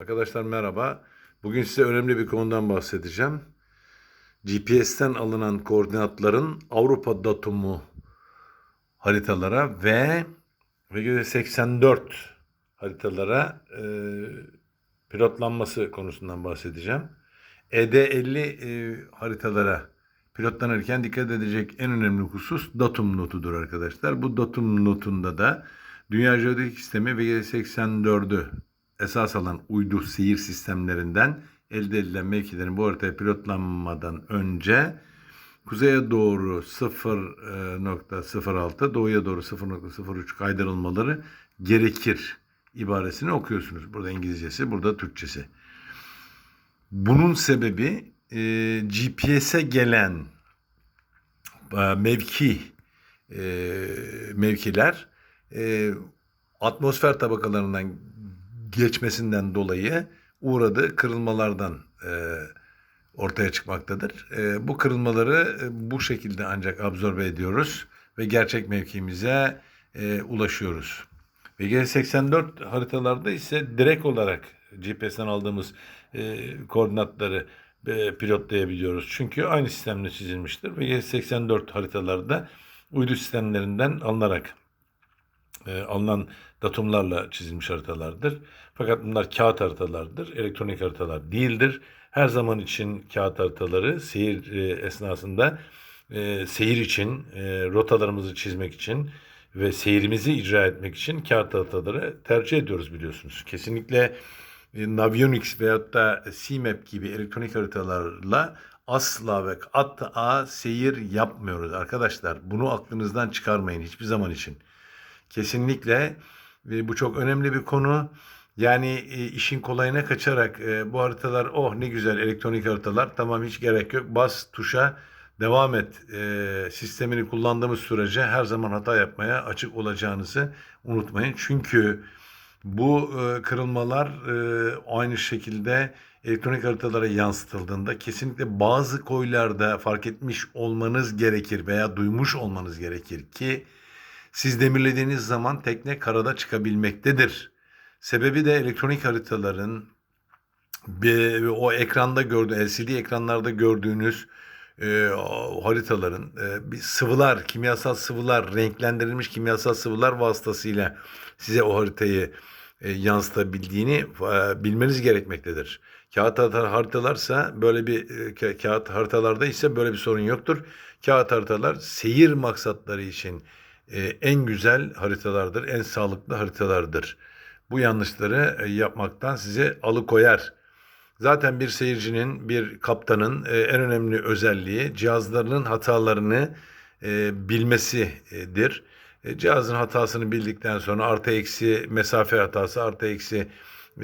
Arkadaşlar merhaba. Bugün size önemli bir konudan bahsedeceğim. GPS'ten alınan koordinatların Avrupa datumu haritalara ve ve 84 haritalara e, pilotlanması konusundan bahsedeceğim. ED50 e, haritalara pilotlanırken dikkat edecek en önemli husus datum notudur arkadaşlar. Bu datum notunda da Dünya Jeodezik Sistemi VG84'ü esas alan uydu seyir sistemlerinden elde edilen mevkilerin bu haritaya pilotlanmadan önce kuzeye doğru 0.06, doğuya doğru 0.03 kaydırılmaları gerekir ibaresini okuyorsunuz. Burada İngilizcesi, burada Türkçesi. Bunun sebebi e, GPS'e gelen e, mevki e, mevkiler e, atmosfer tabakalarından geçmesinden dolayı uğradığı kırılmalardan e, ortaya çıkmaktadır. E, bu kırılmaları e, bu şekilde ancak absorbe ediyoruz ve gerçek mevkimize e, ulaşıyoruz. Ve G84 haritalarda ise direkt olarak GPS'ten aldığımız e, koordinatları e, pilotlayabiliyoruz. Çünkü aynı sistemle çizilmiştir ve G84 haritalarda uydu sistemlerinden alınarak e, alınan datumlarla çizilmiş haritalardır. Fakat bunlar kağıt haritalardır, elektronik haritalar değildir. Her zaman için kağıt haritaları seyir e, esnasında e, seyir için, e, rotalarımızı çizmek için ve seyrimizi icra etmek için kağıt haritaları tercih ediyoruz biliyorsunuz. Kesinlikle e, Navionics veyahut da CMAP gibi elektronik haritalarla asla ve hatta seyir yapmıyoruz arkadaşlar. Bunu aklınızdan çıkarmayın hiçbir zaman için. Kesinlikle bu çok önemli bir konu. Yani e, işin kolayına kaçarak e, bu haritalar oh ne güzel elektronik haritalar tamam hiç gerek yok bas tuşa devam et e, sistemini kullandığımız sürece her zaman hata yapmaya açık olacağınızı unutmayın. Çünkü bu kırılmalar aynı şekilde elektronik haritalara yansıtıldığında kesinlikle bazı koylarda fark etmiş olmanız gerekir veya duymuş olmanız gerekir ki siz demirlediğiniz zaman tekne karada çıkabilmektedir. Sebebi de elektronik haritaların o ekranda gördüğünüz, LCD ekranlarda gördüğünüz e, haritaların e, bir sıvılar, kimyasal sıvılar, renklendirilmiş kimyasal sıvılar vasıtasıyla size o haritayı e, yansıtabildiğini e, bilmeniz gerekmektedir. Kağıt haritalarsa böyle bir e, ka- kağıt haritalarda ise böyle bir sorun yoktur. Kağıt haritalar seyir maksatları için e, en güzel haritalardır, en sağlıklı haritalardır. Bu yanlışları e, yapmaktan sizi alıkoyar. Zaten bir seyircinin, bir kaptanın e, en önemli özelliği cihazlarının hatalarını e, bilmesidir. Cihazın hatasını bildikten sonra artı eksi mesafe hatası, artı eksi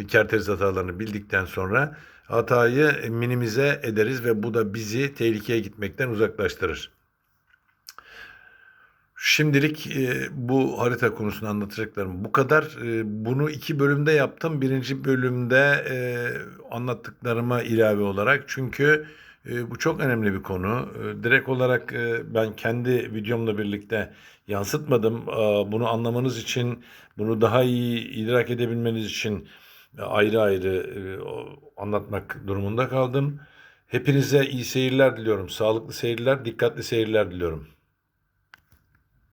kerteriz hatalarını bildikten sonra hatayı minimize ederiz ve bu da bizi tehlikeye gitmekten uzaklaştırır. Şimdilik e, bu harita konusunu anlatacaklarım bu kadar. E, bunu iki bölümde yaptım. Birinci bölümde e, anlattıklarıma ilave olarak çünkü e, bu çok önemli bir konu. E, direkt olarak e, ben kendi videomla birlikte yansıtmadım. E, bunu anlamanız için, bunu daha iyi idrak edebilmeniz için e, ayrı ayrı e, anlatmak durumunda kaldım. Hepinize iyi seyirler diliyorum. Sağlıklı seyirler, dikkatli seyirler diliyorum.